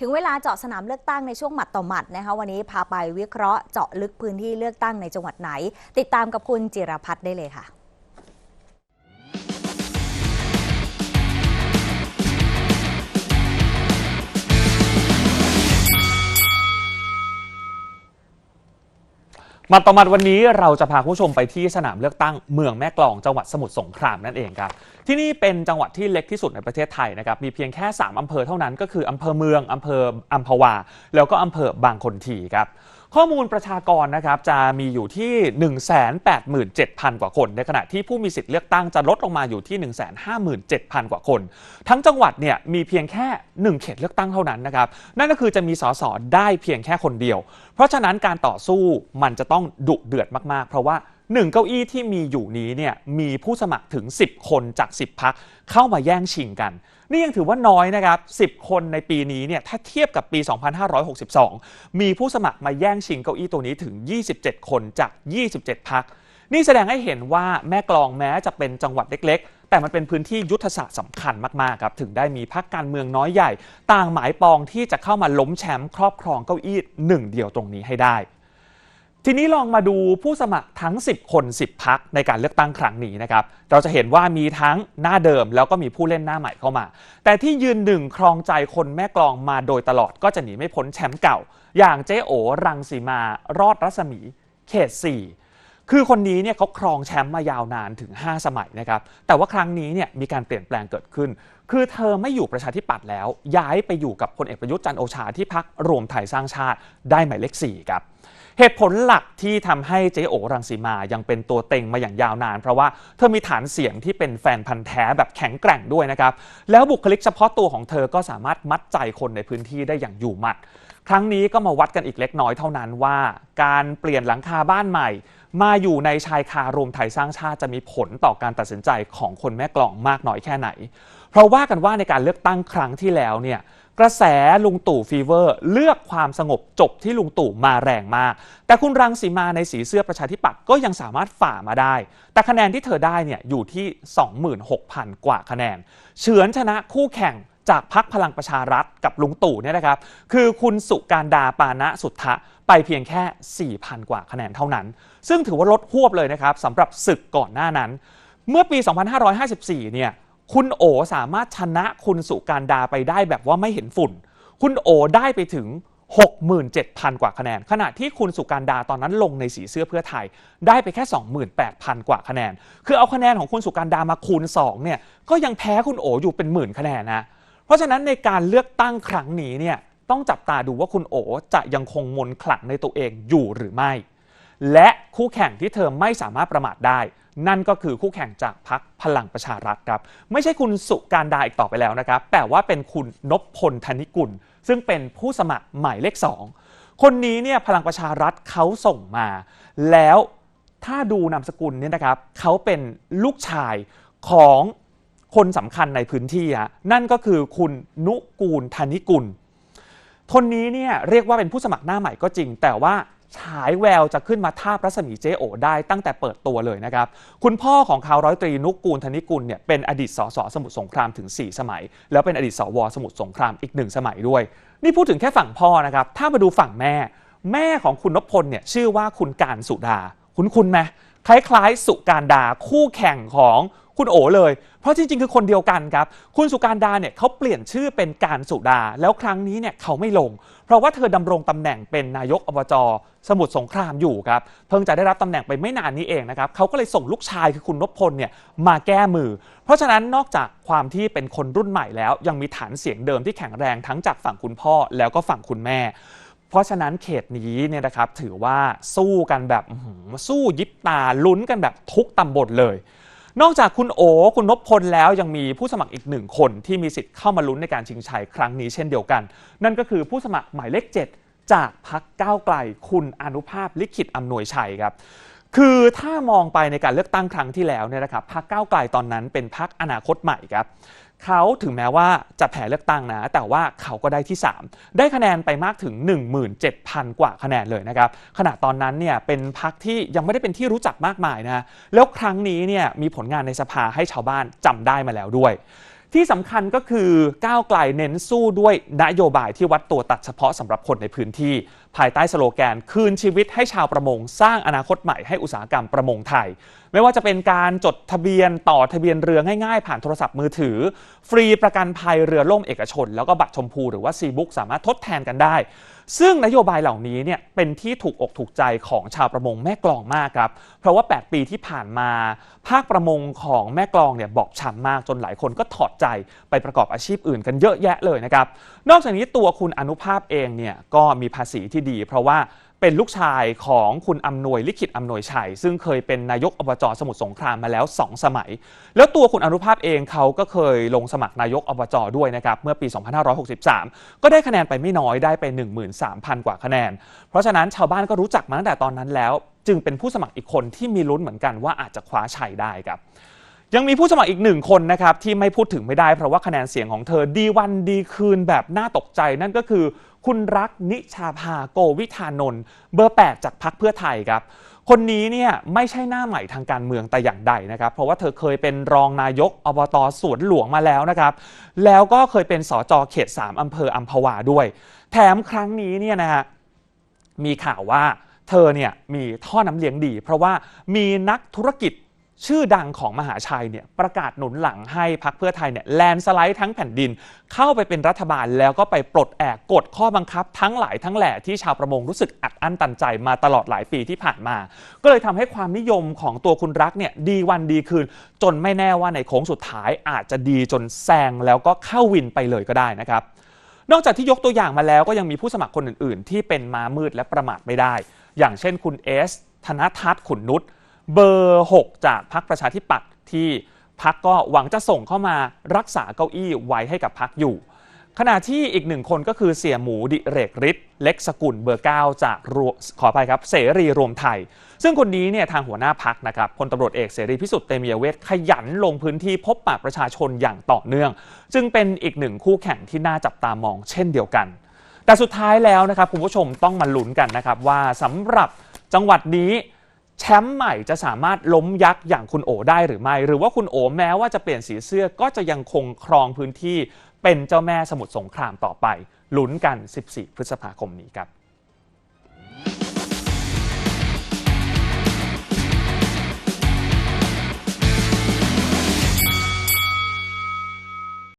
ถึงเวลาเจาะสนามเลือกตั้งในช่วงหมัดต่อหมัดนะคะวันนี้พาไปวิเคราะห์เจาะลึกพื้นที่เลือกตั้งในจังหวัดไหน ติดตามกับคุณจิรพัฒน์ได้เลยค่ะ มาต่อมาวันนี้เราจะพาผู้ชมไปที่สนามเลือกตั้งเมืองแม่กลองจังหวัดสมุทรสงครามนั่นเองครับ ที่นี่เป็นจังหวัดที่เล็กที่สุดในประเทศไทยนะครับมีเพียงแค่ 3 อำเภอเท่านั้นก็คืออำเภอเมืองอำเภออัมพวา แล้วก็อำเภอบางคนทีครับ ข้อมูลประชากรนะครับจะมีอยู่ที่ 187,000 กว่าคน ในขณะที่ผู้มีสิทธิ์เลือกตั้งจะลดลงมาอยู่ที่ 157,000 กว่าคน ทั้งจังหวัดเนี่ยมีเพียงแค่ 1 เขตเลือกตั้งเท่านั้นนะครับนั่นก็คือจะมีสสได้เพียงแค่คนเดียว เพราะฉะนั้นการต่อสู้มันจะต้องดุเดือดมากๆ เพราะว่า1เก้าอี้ที่มีอยู่นี้เนี่ยมีผู้สมัครถึง 10 คนจาก 10พักเข้ามาแย่งชิงกัน นี่ยังถือว่าน้อยนะครับ 10 คนในปีนี้เนี่ยถ้าเทียบกับปี 2562 มีผู้สมัครมาแย่งชิงเก้าอี้ตัวนี้ถึง 27 คนจาก 27 พัก นี่แสดงให้เห็นว่าแม่กลองแม้จะเป็นจังหวัดเล็กๆ แต่มันเป็นพื้นที่ยุทธศาสตร์สำคัญมากๆครับถึงได้มีพักการเมืองน้อยใหญ่ ต่างหมายปองที่จะเข้ามาล้มแชมป์ครอบครองเก้าอี้หนึ่งเดียวตรงนี้ให้ได้ ทีนี้ลองมาดูผู้สมัครทั้ง 10 คน 10 พักในการเลือกตั้งครั้งนี้นะครับ เราจะเห็นว่ามีทั้งหน้าเดิมแล้วก็มีผู้เล่นหน้าใหม่เข้ามา แต่ที่ยืนหนึ่งครองใจคนแม่กลองมาโดยตลอดก็จะหนีไม่พ้นแชมป์เก่า อย่างเจ๊โอรังสีมารอดรัศมี เขต 4 คือคนนี้เนี่ยเขาครองแชมป์มายาวนานถึง 5 สมัยนะครับ แต่ว่าครั้งนี้เนี่ยมีการเปลี่ยนแปลงเกิดขึ้น คือเธอไม่อยู่ประชาธิปัตย์แล้ว ย้ายไปอยู่กับพลเอกประยุทธ์จันโอชาที่พักรวมไทยสร้างชาติได้หมายเลข4ครับ เหตุผลหลักที่ทำให้เจ๊โอรังสีมายังเป็นตัวเต็งมาอย่างยาวนาน เพราะว่าเธอมีฐานเสียงที่เป็นแฟนพันธ์แท้แบบแข็งแกร่งด้วยนะครับ แล้วบุคลิกเฉพาะตัวของเธอก็สามารถมัดใจคนในพื้นที่ได้อย่างอยู่หมัด ครั้งนี้ก็มาวัดกันอีกเล็กน้อยเท่านั้นว่า การเปลี่ยนหลังคาบ้านใหม่ มาอยู่ในชายคารวมไทยสร้างชาติจะมีผลต่อการตัดสินใจของคนแม่กลองมากน้อยแค่ไหน เพราะว่ากันว่าในการเลือกตั้งครั้งที่แล้วเนี่ยกระแสลุงตู่ฟีเวอร์ เลือกความสงบจบที่ลุงตู่มาแรงมาก แต่คุณรังสีมาในสีเสื้อประชาธิปัตย์ก็ยังสามารถฝ่ามาได้ แต่คะแนนที่เธอได้เนี่ยอยู่ที่ 26,000 กว่าคะแนน เฉือนชนะคู่แข่ง จากพักพลังประชารัฐกับลุงตู่เนี่ยนะครับ คือคุณสุการดาปานะสุทธะไปเพียงแค่ 4,000 กว่าคะแนนเท่านั้น ซึ่งถือว่าลดหวบเลยนะครับสำหรับศึกก่อนหน้านั้น เมื่อปี 2554 เนี่ยคุณโอสามารถชนะคุณสุการดาไปได้แบบว่าไม่เห็นฝุ่น คุณโอได้ไปถึง 67,000 กว่าคะแนน ขณะที่คุณสุการดาตอนนั้นลงในสีเสื้อเพื่อไทย ได้ไปแค่ 28,000 กว่าคะแนน คือเอาคะแนนของคุณสุการดามาคูณ2เนี่ยก็ยังแพ้คุณโออยู่เป็นหมื่นคะแนนนะ เพราะฉะนั้นในการเลือกตั้งครั้งนี้เนี่ยต้องจับตาดูว่าคุณโอจะยังคงมนขลังในตัวเองอยู่หรือไม่ และคู่แข่งที่เธอไม่สามารถประมาทได้ นั่นก็คือคู่แข่งจากพรรคพลังประชารัฐครับ ไม่ใช่คุณสุการดาอีกต่อไปแล้วนะครับ แต่ว่าเป็นคุณนพพลธนิกุล ซึ่งเป็นผู้สมัครหมายเลข 2 คนนี้เนี่ยพลังประชารัฐเขาส่งมา แล้วถ้าดูนามสกุลเนี่ยนะครับเขาเป็นลูกชายของ คนสำคัญในพื้นที่ฮะนั่นก็คือคุณนุกูลธนิกุลคนนี้เนี่ยเรียกว่าเป็นผู้สมัครหน้าใหม่ก็จริง แต่ว่าฉายแววจะขึ้นมาทาบรัศมีเจโอได้ตั้งแต่เปิดตัวเลยนะครับ คุณพ่อของเขาร้อยตรีนุกกูลธนิกุลเนี่ยเป็นอดีตสสสมุทรสงครามถึง 4 สมัย แล้วเป็นอดีตสวสมุทรสงครามอีกหนึ่งสมัยด้วย นี่พูดถึงแค่ฝั่งพ่อนะครับ ถ้ามาดูฝั่งแม่ แม่ของคุณนพพลเนี่ยชื่อว่าคุณการสุดา คุณคุณไหมคล้ายๆ สุการดาคู่แข่งของ คุณโอเลย เพราะจริงๆ คือคนเดียวกันครับ คุณสุการดาเนี่ยเขาเปลี่ยนชื่อเป็นการสุดา แล้วครั้งนี้เนี่ยเขาไม่ลง เพราะว่าเธอดำรงตำแหน่งเป็นนายกอบจสมุทรสงครามอยู่ครับ เพิ่งจะได้รับตำแหน่งไปไม่นานนี้เองนะครับเขาก็เลยส่งลูกชายคือคุณนพพลเนี่ยมาแก้มือ เพราะฉะนั้นนอกจากความที่เป็นคนรุ่นใหม่แล้ว ยังมีฐานเสียงเดิมที่แข็งแรงทั้งจากฝั่งคุณพ่อแล้วก็ฝั่งคุณแม่ เพราะฉะนั้นเขตนี้เนี่ยนะครับถือว่าสู้กันแบบสู้ยิบตาลุ้นกันแบบทุกตำบลเลย นอกจากคุณโอคุณนพพลแล้วยังมีผู้สมัครอีกหนึ่งคนที่มีสิทธิ์เข้ามาลุ้นในการชิงชัยครั้งนี้เช่นเดียวกัน นั่นก็คือผู้สมัครหมายเลข 7 จากพักก้าวไกล คุณอนุภาพลิขิตอำนวยชัยครับคือถ้ามองไปในการเลือกตั้งครั้งที่แล้วเนี่ยนะครับพักก้าวไกลตอนนั้นเป็นพักอนาคตใหม่ครับ เขาถึงแม้ว่าจะแพ้เลือกตั้งนะ แต่ว่าเขาก็ได้ที่ 3 ได้คะแนนไปมากถึง 17,000 กว่าคะแนนเลยนะครับขณะตอนนั้นเนี่ยเป็นพรรคที่ยังไม่ได้เป็นที่รู้จักมากมายนะแล้วครั้งนี้เนี่ยมีผลงานในสภาให้ชาวบ้านจำได้มาแล้วด้วยทที่สำคัญก็คือก้าวไกลเน้นสู้ด้วยนโยบายที่วัดตัวตัดเฉพาะสำหรับคนในพื้นที่ ภายใต้สโลแกน คืนชีวิตให้ชาวประมง สร้างอนาคตใหม่ให้อุตสาหกรรมประมงไทย ไม่ว่าจะเป็นการจดทะเบียนต่อทะเบียนเรือง่ายๆ ผ่านโทรศัพท์มือถือ ฟรีประกันภัยเรือล่มเอกชน แล้วก็บัตรชมพูหรือว่าซีบุ๊กสามารถทดแทนกันได้ ซึ่งนโยบายเหล่านี้เนี่ยเป็นที่ถูกอกถูกใจของชาวประมงแม่กลองมากครับ เพราะว่า 8 ปีที่ผ่านมา ภาคประมงของแม่กลองเนี่ยบอบช้ำมากจนหลายคนก็ถอดใจไปประกอบอาชีพอื่นกันเยอะแยะเลยนะครับ นอกจากนี้ตัวคุณอนุภาพเองเนี่ยก็มีภาษีที่ดี เพราะว่าเป็นลูกชายของคุณอำนวยลิขิตอำนวยชัย ซึ่งเคยเป็นนายกอบจสมุทรสงครามมาแล้ว 2 สมัย แล้วตัวคุณอนุภาพเองเขาก็เคยลงสมัครนายกอบจด้วยนะครับเมื่อปี 2563 ก็ได้คะแนนไปไม่น้อยได้ไป 13,000 กว่าคะแนน เพราะฉะนั้นชาวบ้านก็รู้จักมาตั้งแต่ตอนนั้นแล้ว จึงเป็นผู้สมัครอีกคนที่มีลุ้นเหมือนกันว่าอาจจะคว้าชัยได้ครับ ยังมีผู้สมัครอีกหนึ่งคนนะครับที่ไม่พูดถึงไม่ได้เพราะว่าคะแนนเสียงของเธอดีวันดีคืนแบบน่าตกใจนั่นก็คือ คุณรักนิชาภาโกวิธานนท์เบอร์ 8 จากพักเพื่อไทยครับ คนนี้เนี่ยไม่ใช่หน้าใหม่ทางการเมืองแต่อย่างใดนะครับ เพราะว่าเธอเคยเป็นรองนายกอบตสวนหลวงมาแล้วนะครับ แล้วก็เคยเป็นสจเขต 3อำเภออัมพวาด้วย แถมครั้งนี้เนี่ยนะฮะมีข่าวว่าเธอเนี่ยมีท่อน้ำเลี้ยงดี เพราะว่ามีนักธุรกิจ ชื่อดังของมหาชัยเนี่ยประกาศหนุนหลังให้พักเพื่อไทยเนี่ยแลนสไลด์ทั้งแผ่นดิน เข้าไปเป็นรัฐบาลแล้วก็ไปปลดแอกกฎข้อบังคับ ทั้งหลายทั้งแหล่ที่ชาวประมงรู้สึกอัดอั้นตันใจมาตลอดหลายปีที่ผ่านมา ก็เลยทำให้ความนิยมของตัวคุณรักเนี่ยดีวันดีคืน จนไม่แน่ว่าในโค้งสุดท้ายอาจจะดีจนแซงแล้วก็เข้าวินไปเลยก็ได้นะครับนอกจากที่ยกตัวอย่างมาแล้วก็ยังมีผู้สมัครคนอื่น ๆ ที่เป็นม้ามืดและประมาทไม่ได้ อย่างเช่นคุณเอสธนทัศน์ขุนนุช เบอร์ 6 จากพรรคประชาธิปัตย์ที่พักก็หวังจะส่งเข้ามารักษาเก้าอี้ไว้ให้กับพักอยู่ ขณะที่อีกหนึ่งคนก็คือเสียหมูดิเรกฤทธิ์เล็กสกุลเบอร์ 9 จากขออภัยครับเสรีรวมไทย ซึ่งคนนี้เนี่ยทางหัวหน้าพักนะครับพลตำรวจเอกเสรีพิสุทธิ์เตมียเวทขยันลงพื้นที่พบปะประชาชนอย่างต่อเนื่อง จึงเป็นอีกหนึ่งคู่แข่งที่น่าจับตามองเช่นเดียวกัน แต่สุดท้ายแล้วนะครับคุณผู้ชมต้องมาลุ้นกันนะครับว่าสำหรับจังหวัดนี้ แชมป์ใหม่จะสามารถล้มยักษ์อย่างคุณโอได้หรือไม่ หรือว่าคุณโอแม้ว่าจะเปลี่ยนสีเสื้อก็จะยังคงครองพื้นที่เป็นเจ้าแม่สมุทรสงครามต่อไปลุ้นกัน 14 พฤษภาคมนี้ครับ